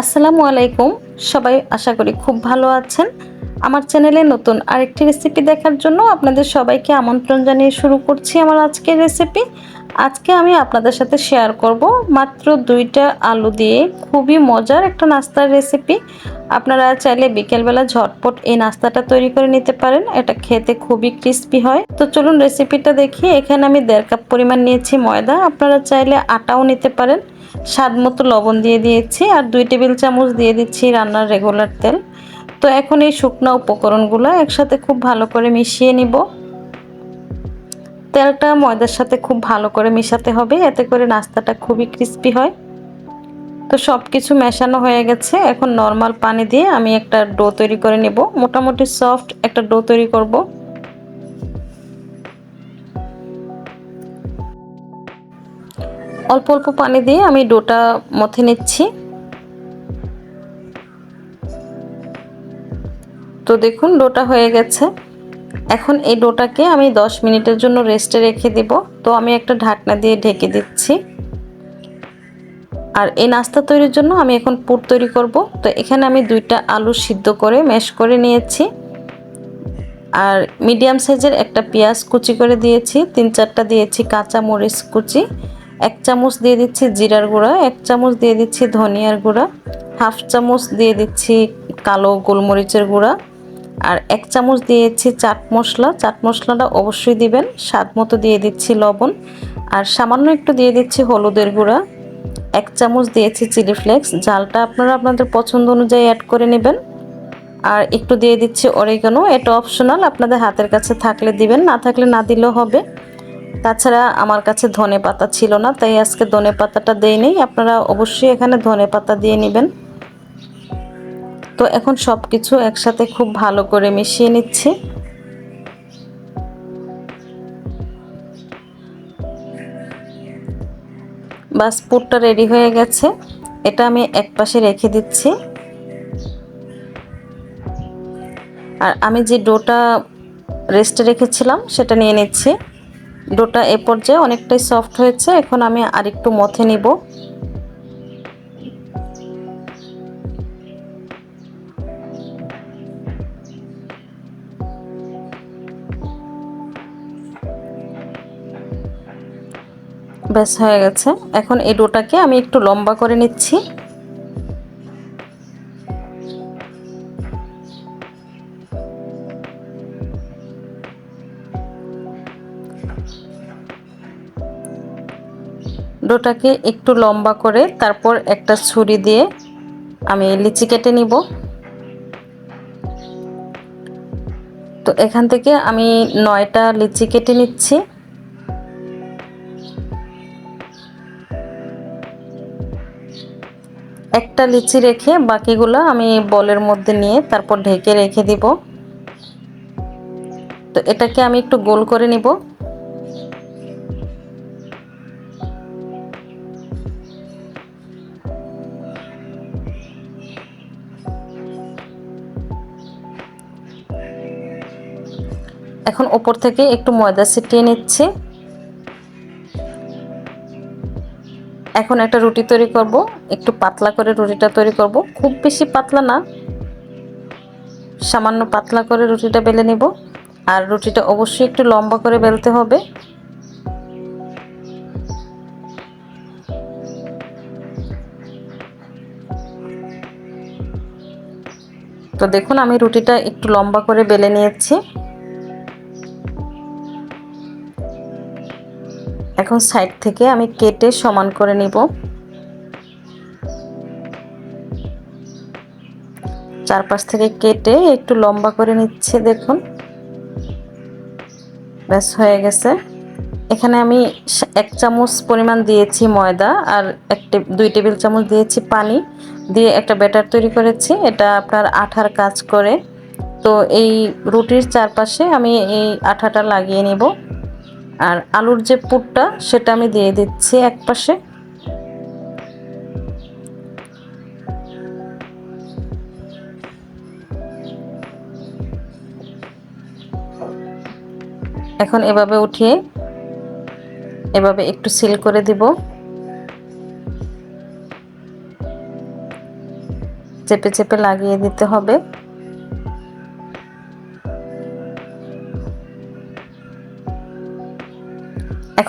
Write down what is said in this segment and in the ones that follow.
আসসালামু আলাইকুম। সবাই আশা করি খুব ভালো আছেন। আমার চ্যানেলে নতুন আরেকটি রেসিপি দেখার জন্য আপনাদের সবাইকে আমন্ত্রণ জানিয়ে শুরু করছি আমার আজকের রেসিপি আজকে আমি আপনাদের সাথে শেয়ার করব মাত্র দুইটা আলু দিয়ে খুবই মজার একটা নাস্তার রেসিপি আপনারা চাইলে বিকেলবেলা ঝটপট এই নাস্তাটা তৈরি করে নিতে পারেন, এটা খেতে খুবই ক্রিস্পি হয়। তো চলুন রেসিপিটা দেখি। এখানে আমি দেড় কাপ পরিমাণ নিয়েছি ময়দা। আপনারা চাইলে আটাও নিতে পারেন। স্বাদ মতো লবণ দিয়ে দিয়েছি আর দুই টেবিল চামচ দিয়ে দিচ্ছি রান্নার রেগুলার তেল। তো এখন এই শুকনো উপকরণগুলো একসাথে খুব ভালো করে মিশিয়ে নিব। তেলটা ময়দার সাথে খুব ভালো করে মেশাতে হবে, এতে করে নাস্তাটা খুবই ক্রিস্পি হয়। তো সব কিছু মেশানো হয়ে গেছে। এখন নর্মাল পানি দিয়ে আমি একটা ডো তৈরি করে নেব। মোটামুটি সফট একটা ডো তৈরি করব। অল্প অল্প পানি দিয়ে আমি ডোটা মথে নিচ্ছি। তো দেখুন, ডোটা হয়ে গেছে। এখন এই ডোটাকে আমি 10 মিনিটের জন্য রেস্টে রেখে দিব। তো আমি একটা ঢাকনা দিয়ে ঢেকে দিচ্ছি। আর এই নাস্তা তৈরির জন্য আমি এখন পুর তৈরি করব। তো এখানে আমি দুইটা আলু সিদ্ধ করে ম্যাশ করে নিয়েছি। আর মিডিয়াম সাইজের একটা পেঁয়াজ কুচি করে দিয়েছি। তিন চারটা দিয়েছি কাঁচা মরিচ কুচি। এক চামচ দিয়ে দিচ্ছি জিরার গুঁড়া, এক চামচ দিয়ে দিচ্ছি ধনিয়ার গুঁড়া, হাফ চামচ দিয়ে দিচ্ছি কালো গোলমরিচের গুঁড়া আর এক চামচ দিয়েছি চাট মশলা। চাট মশলাটা অবশ্যই দিবেন, স্বাদ মতো দিয়ে দিচ্ছি লবণ আর সামান্য একটু দিয়ে দিচ্ছি হলুদের গুঁড়া। এক চামচ দিয়েছি চিলি ফ্লেক্স জালটা আপনারা আপনাদের পছন্দ অনুযায়ী অ্যাড করে নেবেন। আর একটু দিয়ে দিচ্ছি অরিগানো, এটা অপশনাল আপনাদের হাতের কাছে থাকলে দিবেন, না থাকলে না দিলেও হবে। তাছাড়া আমার কাছে ধনে পাতা ছিল না, তাই আজকে ধনে পাতাটা নেই আপনারা অবশ্যই এখানে ধনে পাতা দিয়ে নেবেন। তো এখন সব কিছু একসাথে খুব ভালো করে মিশিয়ে নিচ্ছি। বাস, পুরটা রেডি হয়ে গেছে। এটা আমি এক পাশে রেখে দিচ্ছি। আর আমি যে ডোটা রেস্টে রেখেছিলাম, সেটা নিয়ে নিচ্ছি। ডোটা এ পর্যায়ে অনেকটাই সফট হয়েছে। এখন আমি আরেকটু মথে নিব। ব্যাস, হয়ে গেছে। এখন এই ডোটাকে আমি একটু লম্বা করে নিচ্ছি। ডোটাকে একটু লম্বা করে তারপর একটা ছুরি দিয়ে আমি লিচি কেটে নিব। তো এখান থেকে আমি নয়টা লিচি কেটে নিচ্ছি। একটা লিচি রেখে বাকিগুলো আমি বলের মধ্যে নিয়ে তারপর ঢেকে রেখে দিব। তো এটাকে আমি একটু গোল করে নিব। এখন ওপর থেকে একটু ময়দা ছিটিয়ে নিচ্ছি। এখন একটা রুটি তৈরি করব, একটু পাতলা করে রুটিটা তৈরি করব। খুব বেশি পাতলা না, সামান্য পাতলা করে রুটিটা বেলে নিব। আর রুটিটা অবশ্যই একটু লম্বা করে বেলতে হবে। তো দেখুন, আমি রুটিটা একটু লম্বা করে বেলে নিয়েছি। এখন সাইড থেকে আমি কেটে সমান করে নিব। চারপাশ থেকে কেটে একটু লম্বা করে নিচ্ছে, দেখুন। ব্যাস, হয়ে গেছে। এখানে আমি এক চামচ পরিমাণ দিয়েছি ময়দা আর এক দুই টেবিল চামচ দিয়েছি পানি দিয়ে একটা ব্যাটার তৈরি করেছি। এটা আপনার আঠার কাজ করে। তো এই রুটির চারপাশে আমি এই আঠাটা লাগিয়ে নিব। আর আলুর যে পুরটা, সেটা আমি দিয়ে দিচ্ছি এক পাশে। এখন এভাবে উঠিয়ে, এভাবে একটু সিল করে দিব। চেপে চেপে লাগিয়ে দিতে হবে।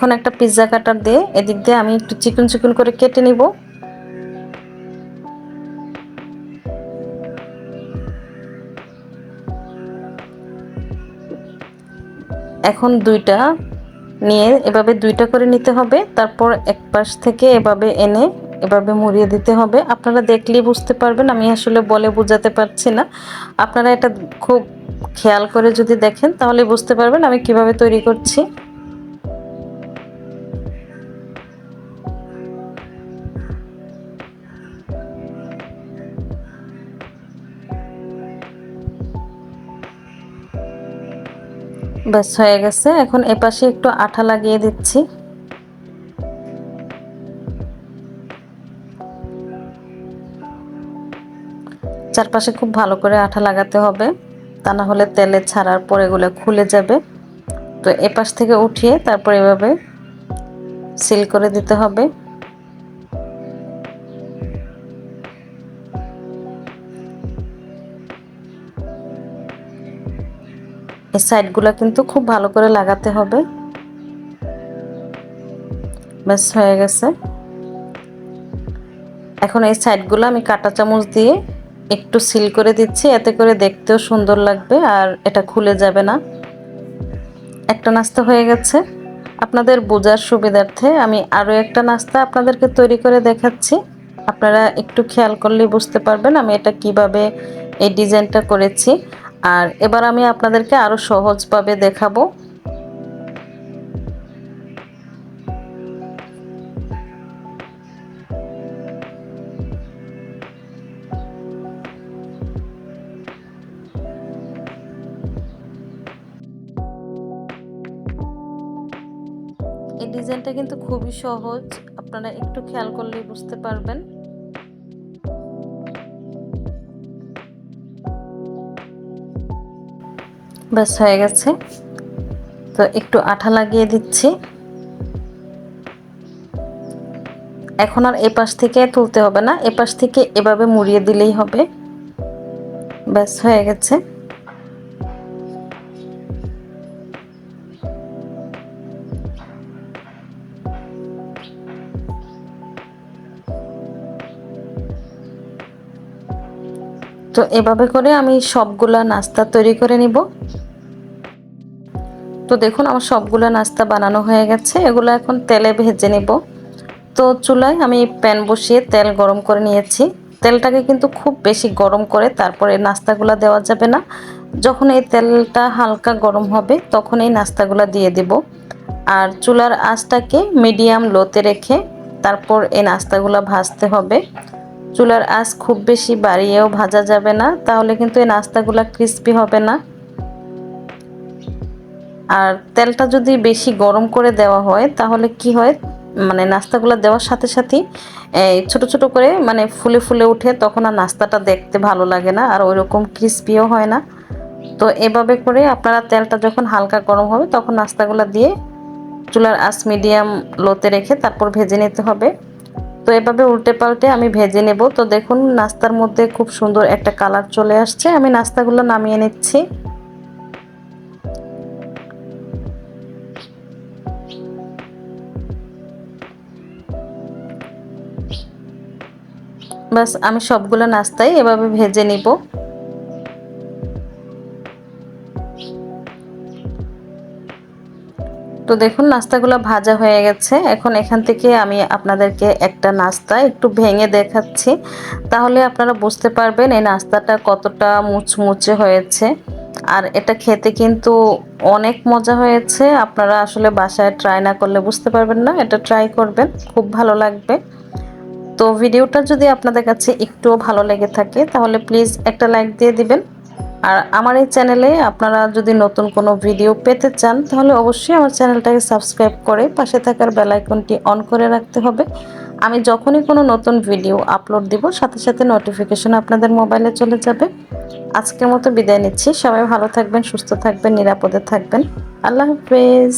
এখন একটা পিৎজা কাটার দিয়ে এদিক দিয়ে আমি একটু চিকন চিকন করে কেটে নিব। এখন দুইটা নিয়ে এভাবে দুইটা করে নিতে হবে, তারপর এক পাশ থেকে এভাবে এনে এভাবে মুড়িয়ে দিতে হবে। আপনারা দেখলেই বুঝতে পারবেন, আমি আসলে বলে বোঝাতে পারছি না। আপনারা এটা খুব খেয়াল করে যদি দেখেন, তাহলে বুঝতে পারবেন আমি কীভাবে তৈরি করছি। ব্যাস, হয়ে গেছে। এখন এপাশে একটু আঠা লাগিয়ে দিচ্ছি। চারপাশে খুব ভালো করে আঠা লাগাতে হবে। তা না হলে তেলে ছাড়ার পর এগুলো খুলে যাবে। তো এপাশ থেকে উঠিয়ে তারপর এভাবে সিল করে দিতে হবে। এই সাইডগুলো কিন্তু খুব ভালো করে লাগাতে হবে। ব্যাস, হয়ে গেছে। এখন এই সাইডগুলো আমি কাটা চামচ দিয়ে একটু সিল করে দিচ্ছি, এতে করে দেখতেও সুন্দর লাগবে আর এটা খুলে যাবে না। একটা নাস্তা হয়ে গেছে। আপনাদের বোঝার সুবিধার্থে আমি আরও একটা নাস্তা আপনাদেরকে তৈরি করে দেখাচ্ছি। আপনারা একটু খেয়াল করলেই বুঝতে পারবেন আমি এটা কীভাবে এই ডিজাইনটা করেছি। আর এবার আমি আপনাদেরকে আরও সহজভাবে দেখাবো। এই ডিজাইনটা কিন্তু খুবই সহজ, আপনারা একটু খেয়াল করলেই বুঝতে পারবেন। ব্যাস হয়ে গেছে। তো একটু আঠা লাগিয়ে দিচ্ছি। এখন আর এপাশ থেকে তুলতে হবে না, এপাশ থেকে এভাবে মুড়িয়ে দিলেই হবে। ব্যাস হয়ে গেছে। তো এভাবে করে আমি সবগুলা নাস্তা তৈরি করে নিব। তো দেখুন, আমার সবগুলো নাস্তা বানানো হয়ে গেছে। এগুলো এখন তেলে ভেজে নিব। তো চুলায় আমি প্যান বসিয়ে তেল গরম করে নিয়েছি। তেলটাকে কিন্তু খুব বেশি গরম করে তারপরে নাস্তাগুলো দেওয়া যাবে না। যখন এই তেলটা হালকা গরম হবে, তখন এই নাস্তাগুলো দিয়ে দেব। আর চুলার আঁচটাকে মিডিয়াম লোতে রেখে তারপর এই নাস্তাগুলো ভাজতে হবে। চুলার আঁচ খুব বেশি বাড়িয়েও ভাজা যাবে না, তাহলে কিন্তু এই নাস্তাগুলো ক্রিস্পি হবে না। আর তেলটা যদি বেশি গরম করে দেওয়া হয়, তাহলে কি হয়? মানে নাস্তাগুলো দেওয়ার সাথে সাথেই ছোট ছোট করে মানে ফুলে ফুলে উঠে তখন আর নাস্তাটা দেখতে ভালো লাগে না, আর ওই রকম ক্রিস্পিও হয় না। তো এভাবে করে আপনারা তেলটা যখন হালকা গরম হবে, তখন নাস্তাগুলো দিয়ে চুলার আস মিডিয়াম লোতে রেখে তারপর ভেজে নিতে হবে। তো এভাবে উল্টে পাল্টে আমি ভেজে নেব। তো দেখুন, নাস্তার মধ্যে খুব সুন্দর একটা কালার চলে আসছে। আমি নাস্তাগুলো নামিয়ে নিচ্ছি। বাস, আমি সবগুলো নাস্তাই এভাবে ভেজে নিব। তো দেখুন, নাস্তাগুলো ভাজা হয়ে গেছে। এখন এখান থেকে আমি আপনাদেরকে একটা নাস্তা একটু ভেঙে দেখাচ্ছি। তাহলে আপনারা বুঝতে পারবেন এই নাস্তাটা কতটা মুচমুচে হয়েছে। আর এটা খেতে কিন্তু অনেক মজা হয়েছে। আপনারা আসলে বাসায় ট্রাই না করলে বুঝতে পারবেন না। এটা ট্রাই করবেন। খুব ভালো লাগবে। তো ভিডিওটা যদি আপনাদের কাছে একটুও ভালো লেগে থাকে, তাহলে প্লিজ একটা লাইক দিয়ে দিবেন। আর আমার এই চ্যানেলে আপনারা যদি নতুন কোনো ভিডিও পেতে চান, তাহলে অবশ্যই আমার চ্যানেলটাকে সাবস্ক্রাইব করে পাশে থাকার বেলাইকনটি অন করে রাখতে হবে। আমি যখনই কোনো নতুন ভিডিও আপলোড দিব, সাথে সাথে নোটিফিকেশন আপনাদের মোবাইলে চলে যাবে। আজকের মতো বিদায় নিচ্ছি। সবাই ভালো থাকবেন, সুস্থ থাকবেন, নিরাপদে থাকবেন। আল্লাহ হাফেজ।